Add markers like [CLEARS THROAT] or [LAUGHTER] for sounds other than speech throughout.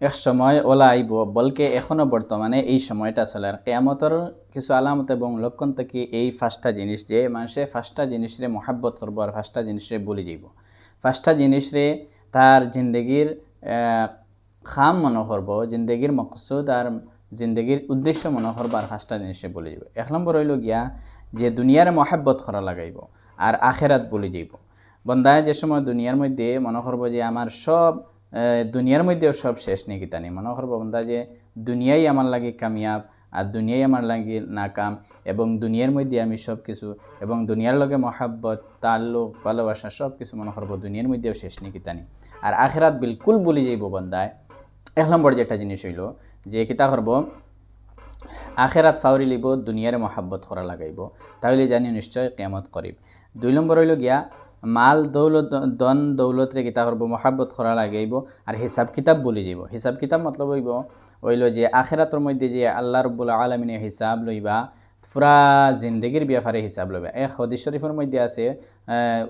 এক সময় ওলা আইব বলকে এখনও বর্তমানে এই সময়টা চলে। আর কেয়ামতর কিছু আলামত এবং লক্ষণ থেকে এই পাঁচটা জিনিস যে মানুষে পাঁচটা জিনিসরে মহাব্বত করব আর পাঁচটা জিনিসরে বলে যাইব পাঁচটা জিনিসরে তার জিন্দগির খাম মনে করব জিন্দগির মকসুদ আর জিন্দগির উদ্দেশ্য মনে করব আর পাঁচটা জিনিসে বলে যাব। এক নম্বর হইল গিয়া যে দুনিয়ার মহাব্বত করা লাগাইব আর আখেরাত বলে যাইব বন্দায় যে সময় দুনিয়ার মধ্যে মনে করব যে আমার সব দুনিয়ার মধ্যেও সব শেষ নেই কিতানি মনে করব বন্ধা যে দুনিয়াই আমার লাগে কামিয়াব আর দুনিয়াই আমার লাগে নাকাম এবং দুনিয়ার মধ্যে আমি সব কিছু এবং দুনিয়ার লগে মহাব্বত, তাল্লুক, ভালোবাসা সব কিছু মনে করব দুনিয়ার মধ্যেও শেষ নেই কিতানি আর আখেরাত বিলকুল বলি যাইব বন্দায় এক নম্বর যেটা জিনিস হইল যে কিতা করব, আখেরাত ফাউরি লিব, দুনিয়ারে মহাব্বত করা লাগাইব। তাহলে জানি নিশ্চয় কেমত করিব। দুই নম্বর হইল গিয়া মাল দৌলত দন দৌলতরে কিতা করব মহাব্বত করা লাগাইব আর হিসাব কিতাব বলি যাইব হিসাব কিতাব মতলব হইব ওইল যে আখেরাতর মধ্যে যে আল্লাহ রব্বুল আলমিনে হিসাব লইবা পুরা জিন্দগির ব্যাপারে হিসাব লইবা। এক হদিস শরীফের মধ্যে আছে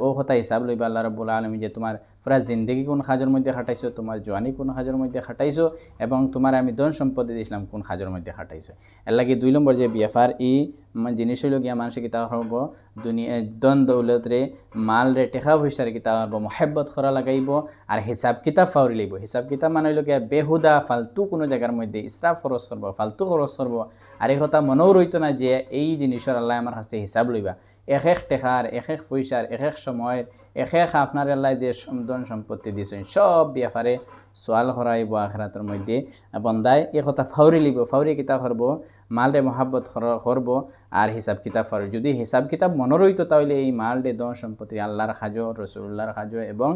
ও কথা হিসাব লইবা আল্লাহ রব্বুল আলমী যে তোমার পুরা জিন্দগি কোন কাজের মধ্যে খাটাইছো? তোমার জোয়ানি কোন কাজের মধ্যে খাটাইছো? এবং তোমার আমি ধন সম্পত্তি দিয়েছিলাম কোন কাজের মধ্যে খাটাইছো? এর লাগে দুই নম্বর যে ব্যাপার ই ম- জিনিস হইল গিয়া মানুষে কিতা হব দুনিয়া দন দৌলতরে মাল রে, টেকা পয়সার কিতা হব মহাব্বত করা লাগাইব, আর হিসাব কিতাব ফাউরি লইব। হিসাব কিতাব মানে হইল গিয়া বেহুদা, ফালতু কোনো জায়গার মধ্যে ইসরাফ খরচ করব, ফালতু খরচ করব। আর এই কথা মনেও রইতো না যে এই জিনিসের আল্লাহ আমার হাতে হিসাব লইবা। এক এক টেকার এক এক পয়সার এক এক সময়ের এক এক আপনার আল্লাহ দিয়ে ধন সম্পত্তি দিয়েছেন সব ব্যাপারে সোয়াল হরাইব আখরাতের মধ্যে। বন্দায় এ কথা ফাউরি লিব, ফাউরি কিতাব করব মালরে মহাব্বত করব আর হিসাব কিতাব হর যদি হিসাব কিতাব মনোরইত রইতো তাহলে এই মালরে ধন সম্পত্তি আল্লাহর খাজো রসুল্লাহর খাজো এবং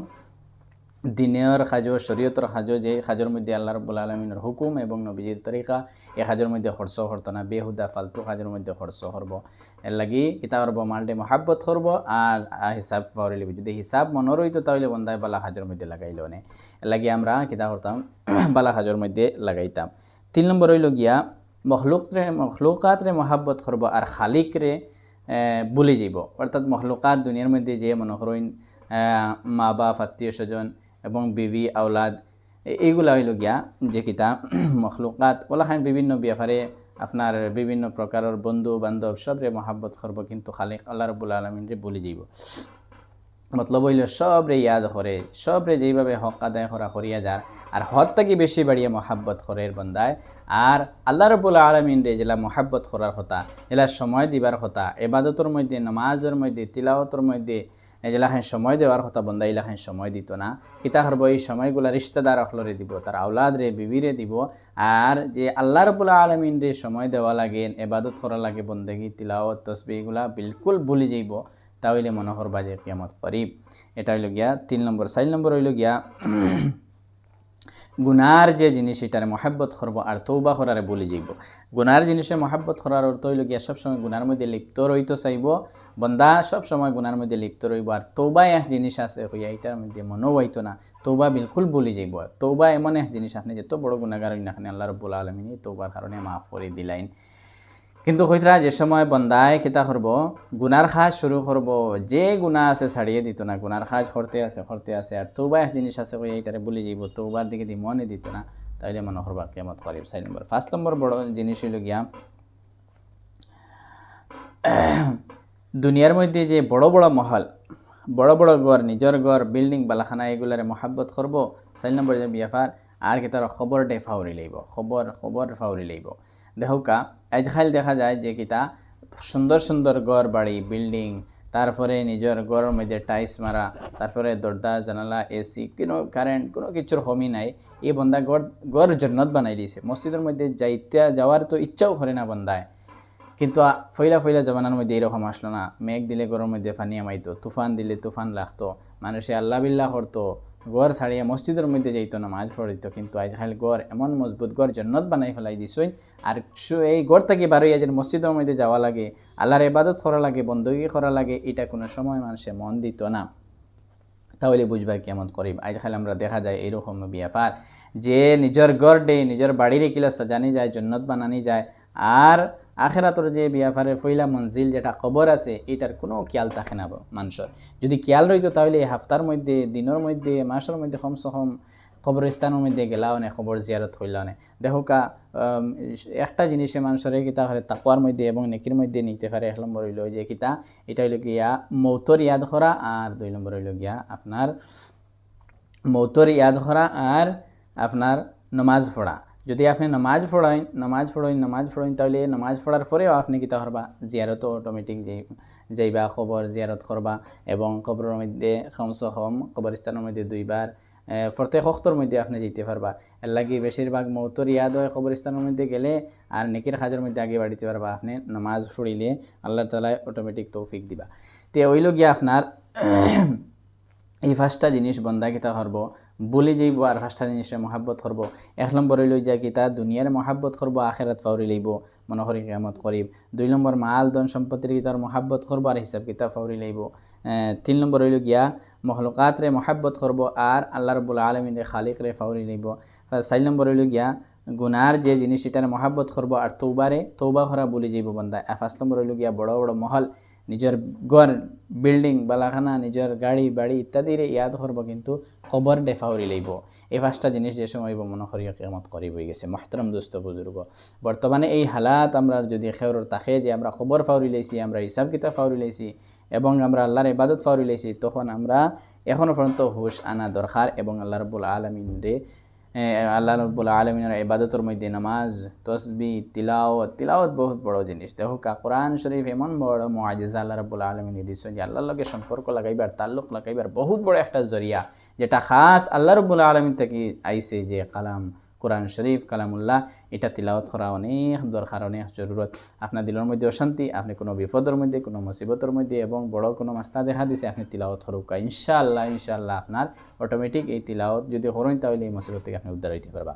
দিনের খাজো শরীয়তর খাজো যে খাজোর মধ্যে আল্লাহ রব্বুল আলমিনের হুকুম এবং নবীজির তরিকা এ খাজোর মধ্যে খরচ হরতো না, বেহুদা ফালতু খাজোর মধ্যে খরচ হরব এর লাগি কিতা করব মালটে মহাব্বত করব আর হিসাব পাওয়ারি লিব। যদি হিসাব মনে রইতো তাহলে বন্দায় বালা খাজোর মধ্যে লাগাইল নে। এর লাগি আমরা কিতা করতাম [CLEARS THROAT] বালা খাজোর মধ্যে লাগাইতাম তিন নম্বর হইল গিয়া মখলুকরে মখলুকাতরে মহাব্বত করব আর খালিকরে বলে যাইব অর্থাৎ মখলুকাত দুনিয়ার মধ্যে যে মনে করেন মা বাপ আত্মীয় স্বজন এবং বিবি, আওলাদ এইগুলা হইল গিয়া যে কিতা [CLEARS THROAT] মখলুকাত। ওলাখান বিভিন্ন ব্যাপারে আপনার বিভিন্ন প্রকারের বন্ধু বান্ধব সবরে মহাব্বত করব কিন্তু খালি আল্লাহ রবুল আলমিনরে বলে যাইব। মতলব হইল সবরে ইয়াদ করে, সবরে যেইভাবে হক আদায় করা করিয়া যার, আর হদ থেকে বেশি বাড়িয়ে মহাব্বত করের বন্দায়। আর আল্লাহ রবুল আলমিন রে যেলা মহাব্বত করার কথা এলা সময় দিবার কথা, এবাদতর মধ্যে, নামাজের মধ্যে, তিলাওয়াতর মধ্যে এলাখান সময় দেওয়ার কথা বন্ধা এলাখান সময় দিত না। কিতা হরব এই সময়গুলা রিশ্তেদার অখলরে দিব, তার আওলাদ রে, বিবিরে দিব। আর যে আল্লাহ রবুল্লা আলমিন রে সময় দেওয়া লাগে, এবাদত করা লাগে, বন্দেগি তিলাও তসবি এগুলা বিলকুল ভুলে যাইব তাহলে মনে বাজে যে কিয়ামত করিব। এটা হইল গিয়া তিন নম্বর। চার নম্বর হইল গিয়া গুনার যে জিনিস, এটার মহাব্বত করব আর তৌবা করারে বলে যাইব। গুনার জিনিসে মহাব্বত করার অর্থ হইল গিয়া সবসময় গুনার মধ্যে লিপ্ত রইতে চাইব। বন্দা, সবসময় গুনার মধ্যে লিপ্ত রইব আর তৌবা এক জিনিস আছে হইয়া এটার মধ্যে মনও হইতো না। তৌবা বিলকুল বলি যাইব। তৌবা এমন এক জিনিস আপনি যত বড় গুণাগার আল্লাহ রব্বুল আলমিনী তৌবার কারণে মাফ করে দিলাইন কিন্তু কইতরা যে সময় বন্দায় কিতা করব গুনার কাজ শুরু করব যে গুণা আছে ছাড়িয়ে দিত না গুনার কাজ করতে আছে করতে আছে আর তৌবা এক জিনিস আছে কই এইটারে বলে যাইব তৌবার দিকে দি মনে দিত না, তাইলে মনে করবা কেমত করিব চার নম্বর পাঁচ নম্বর বড় জিনিস হইল গিয়া [CLEARS THROAT] দুনিয়ার মধ্যে যে বড় বড় মহল, বড় বড় ঘর নিজের ঘর বিল্ডিং, বালাখানা এগুলারে মহাব্বত করব চার নম্বর যে বিয়াফার আর কি তার খবরটাই ফাউরি লইব খবর খবর ফাউরি লইব দেহকা আজকাল দেখা যায় যে কিতা সুন্দর সুন্দর ঘর বাড়ি, বিল্ডিং, তারপরে নিজের ঘরের মধ্যে টাইস মারা, তারপরে দরজা, জানালা এসি কোনো কারেন্ট, কোনো কিছুর হমি নাই। এই বন্দা গড় গড় জন্নত বানাই দিয়েছে মসজিদের মধ্যে যাইতে, যাওয়ার তো ইচ্ছাও করে না বন্দায় কিন্তু ফইলা ফইলা জমানার মধ্যে এরকম আসলো না। মেঘ দিলে গরমের মধ্যে পানি আমাইতো, তুফান দিলে তুফান লাগতো। মানুষে আল্লাহ বিল্লাহ করতো। গড় ছাড়িয়ে মসজিদের মধ্যে যাইতো না মাছ পড়িত, কিন্তু আজকাল গড় এমন মজবুত গড় জন্নত বানাই ফেলাই দিছই। আর এই গড় থেকে বারোই যে মসজিদের মধ্যে যাওয়া লাগে, আল্লাহর ইবাদত করা লাগে, বন্দগি করা লাগে, এটা কোনো সময় মানুষে মন দিত না। তাহলে বুঝবা কেমন করিব আজকাল আমরা দেখা যায় এইরকম ব্যাপার যে নিজের গড় ডে নিজের বাড়ির কিলা সাজানি যায়, জন্নত বানানি যায়, আর আখেরাতর যে ব্যাপারে ফইলা মঞ্জিল যেটা কবর আছে, এটার কোনো খেয়াল থাকে না মানুষের। যদি খেয়াল রইতো তাহলে এই হাফতার মধ্যে দিনের মধ্যে মাসের মধ্যে কমসে কম কবরস্থানের মধ্যে গেলাও নে খবর জিয়ারত হইল নে। দেখো একটা জিনিসে মানুষের কিতা করে তাকুয়ার মধ্যে এবং নেকির মধ্যে নিতে পারে এক নম্বর হইল যে কিতা এটা হইল গিয়া মৌতর ইয়াদ করা আর দুই নম্বর হইল গিয়া আপনার মৌতর ইয়াদ করা আর আপনার নমাজ পড়া। যদি আপনি নামাজ পড়াইন নামাজ পড়াইন নামাজ পড়াইন তাহলে নামাজ পড়ার পরেও আপনি কিতা করবা? জিয়ারত অটোমেটিক যাইবা খবর জিয়ারত করবা এবং কবরের মধ্যে কমস কম কবরস্থানের মধ্যে দুইবার প্রত্যেক অক্তর মধ্যে আপনি যেতে পারবা। এর লাগি বেশিরভাগ মৌতর ইয়াদ হয় কবরস্থানের মধ্যে গেলে আর নেকির কাজের মধ্যে আগে বাড়িতে পারবা আপনি নামাজ পড়িলে। আল্লাহ তালায় অটোমেটিক তৌফিক দিবা। তে ওইল গিয়া আপনার এই পাঁচটা জিনিস বন্ধা কিতা করব। বলি যাইব আর পাঁচটা জিনিসের মহাব্বত করব এক নম্বর হইল যে কিতা দুনিয়ার মহাব্বত করব আখেরাত ফাউরি লইব মনে করি কেমত করিব দুই নম্বর মাল ধন সম্পত্তির কিতার মহাব্বত করব আর হিসাব কিতাব ফাউরি লইব তিন নম্বর হইল গিয়া মহলকাতরে মহাব্বত করব আর আল্লাহ রবুল আলমিন খালিকরে ফাউরি লইব চার নম্বর হইল গিয়া গুনার যে জিনিস এটার মহাব্বত করব আর তৌবারে তৌবা করা বলি যাইব বন্ধা। আর পাঁচ নম্বর হইল গিয়া, বড় বড় মহল নিজের ঘর বিল্ডিং বালাখানা নিজের গাড়ি বাড়ি ইত্যাদিরে ইয়াদ করব কিন্তু খবর ডেফাউরি লইব। এই পাঁচটা জিনিস যে সময় মনে করি কেমত বই গেছে। মহতরম দোস্ত বুজুর্গ বর্তমানে এই হালাত আমরা যদি খেউর তাকে যে আমরা খবর ফাউরি লাইছি আমরা হিসাব কিতাব ফাউরি লাইছি এবং আমরা আল্লাহর ইবাদত ফাউরি লাইছি তখন আমরা এখনও পর্যন্ত হুশ আনা দরকার এবং আল্লাহ রবুল আলমিন রে এ, আল্লাহ রব্বুল আলমিনের ইবাদতর মধ্যে নামাজ, তসবি তিলাওত তিলাওত বহুত বড় জিনিস। দেখো কা, কোরআন শরীফ এমন বড় মহাজিজা আল্লাহ রব্বুল আলমিন দিয়েছেন যে আল্লাহর লগে সম্পর্ক লাগাইবার, তাল্লুক লাগাইবার বহুত বড় একটা জরিয়া। যেটা খাস আল্লাহ রব্বুল আলমিন থেকে আইসে যে কালাম, কোরআন শরীফ, কালামুল্লাহ এটা তিলাওয়াত করা অনেক দরকার, অনেক জরুরত। আপনার দিলের মধ্যে অশান্তি, আপনি কোনো বিপদের মধ্যে, কোনো মুসিবতের মধ্যে এবং বড় কোনো মাস্তা দেখা দিছে, আপনি তিলাওয়াত হরুকা ইনশাআল্লাহ ইনশাআল্লাহ আপনার অটোমেটিক এই তিলাওয়াত যদি হরুন তাহলে এই মুসিবত থেকে আপনি উদ্ধার হইতে পারবা।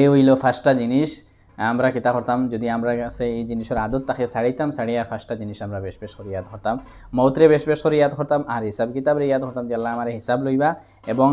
এই হইল ফার্স্টটা জিনিস। আমরা কিতা করতাম, যদি আমরা কাছে এই জিনিসের আদত তাকে ছাড়িতাম ছাড়িয়া ফার্স্টটা জিনিস আমরা বেশ বেশ করে ইয়াদ করতাম। মৌত্রে বেশ বেশ করে ইয়াদ করতাম আর হিসাব কিতাবরে ইয়াদ করতাম যে আল্লাহ আমার হিসাব লইবা এবং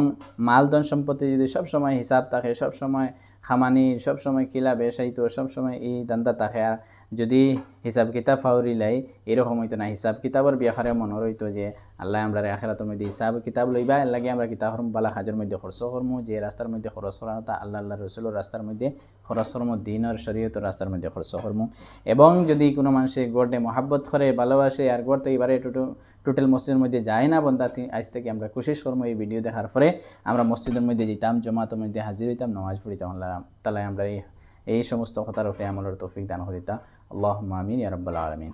মাল ধন সম্পত্তি যদি সব সময় হিসাব থাকে সব সময় খামানি সবসময় কিলা বেসাইতো সবসময় এই দান্দা আর যদি হিসাব কিতাব ফাউরি লাই, এরকম হইতো না। হিসাব কিতাবর ব্যাপারে মনে রইতো যে, আল্লাহ আমরা আখেরাতের মধ্যে হিসাব কিতাব লইবা লাগে আমরা কিতাব হরম, বালা হাজের মধ্যে খরচ করমু, যে রাস্তার মধ্যে খরচ করা তা আল্লাহ আল্লাহ রসুলের রাস্তার মধ্যে খরচ করমু, দিনের শরীয়তের রাস্তার মধ্যে খরচ করমু। এবং যদি কোনো মানুষের গড়ে মহাব্বত করে, ভালোবাসে, আর গড়তে এবারে টোটো, টোটাল মসজিদের মধ্যে যায় না বন্ধা আজ থেকে আমরা কোশিশ করব এই ভিডিও দেখার পরে, আমরা মসজিদের মধ্যে যেতাম, জমাতের মধ্যে হাজির হইতাম, নামাজ পড়িতাম, আল্লাহ তালাই আমরা এই এই সমস্ত কথার উপরে আমলের তৌফিক দান করিতা। আল্লাহ আমিন ইয়া রাব্বাল আলামিন